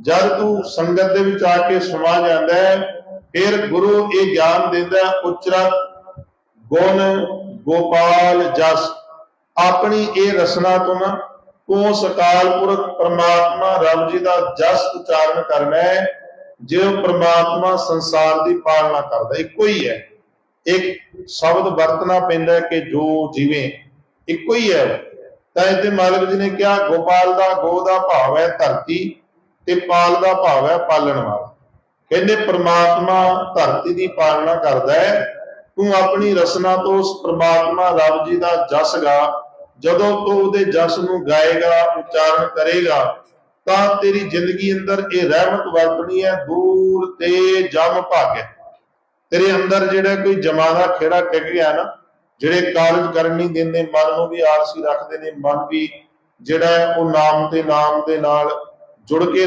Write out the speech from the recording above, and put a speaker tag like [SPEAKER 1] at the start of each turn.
[SPEAKER 1] ਜਦ ਤੂੰ ਸੰਗਤ ਦੇ ਵਿੱਚ ਆ ਕੇ ਸਮਾ ਜਾਂਦਾ ਹੈ ਫਿਰ ਗੁਰੂ ਇਹ ਗਿਆਨ ਦਿੰਦਾ ਹੈ, ਗੁਣ ਗੋਪਾਲ ਜਸ ਆਪਣੀ ਇਹ ਰਸਨਾ ਤੋਂ ਨਾ ਤੂੰ ਸਕਾਲ ਪੁਰਖ ਪ੍ਰਮਾਤਮਾ ਰੱਬ ਜੀ ਦਾ ਜਸ ਉਚਾਰਨ ਕਰਨਾ ਹੈ ਜੋ ਪ੍ਰਮਾਤਮਾ ਸੰਸਾਰ ਦੀ ਪਾਲਣਾ ਕਰਦਾ ਇੱਕੋ ਹੀ ਹੈ। ਇੱਕ ਸ਼ਬਦ ਵਰਤਣਾ ਪੈਂਦਾ ਕਿ ਜੋ ਜਿਵੇਂ। ਇੱਕੋ ਹੀ ਹੈ। ਤਾਂ ਇਹਦੇ ਮਾਲਕ ਜੀ ਨੇ ਕਿਹਾ ਗੋਪਾਲ ਦਾ ਗੋ ਦਾ ਭਾਵ ਹੈ ਧਰਤੀ। ਤੇ ਪਾਲ ਦਾ ਭਾਵ ਹੈ ਪਾਲਣ ਵਾਲਾ। ਕਹਿੰਦੇ ਪ੍ਰਮਾਤਮਾ ਧਰਤੀ ਦੀ ਪਾਲਣਾ ਕਰਦਾ ਹੈ, ਤੂੰ ਆਪਣੀ ਰਸਨਾ ਤੋਂ ਉਸ ਪ੍ਰਮਾਤਮਾ ਰੱਬ ਜੀ ਦਾ ਜਸ ਗਾ। ਜਦੋਂ ਤੂੰ ਉਹਦੇ ਜਸ ਨੂੰ ਗਾਏਗਾ, ਉਚਾਰਨ ਕਰੇਗਾ, ਤਾਂ ਤੇਰੀ ਜ਼ਿੰਦਗੀ ਅੰਦਰ ਇਹ ਰਹਿਮਤ ਵਰਤਣੀ ਹੈ, ਦੂਰ ਤੇ ਜਮ ਭਾਗੈ ਤੇਰੇ ਅੰਦਰ ਜਿਹੜਾ ਕੋਈ ਜਮਾ ਦਾ ਖੇੜਾ ਟਿਕ ਗਿਆ ਨਾ, ਜਿਹੜੇ ਕਾਰਜ ਕਰਨ ਨਹੀਂ ਦਿੰਦੇ, ਮਨ ਨੂੰ ਵੀ ਆਲਸੀ ਰੱਖਦੇ ਨੇ, ਮਨ ਵੀ ਜਿਹੜਾ ਹੈ ਉਹ ਨਾਮ ਤੇ ਨਾਮ ਦੇ ਨਾਲ ਜੁੜ ਕੇ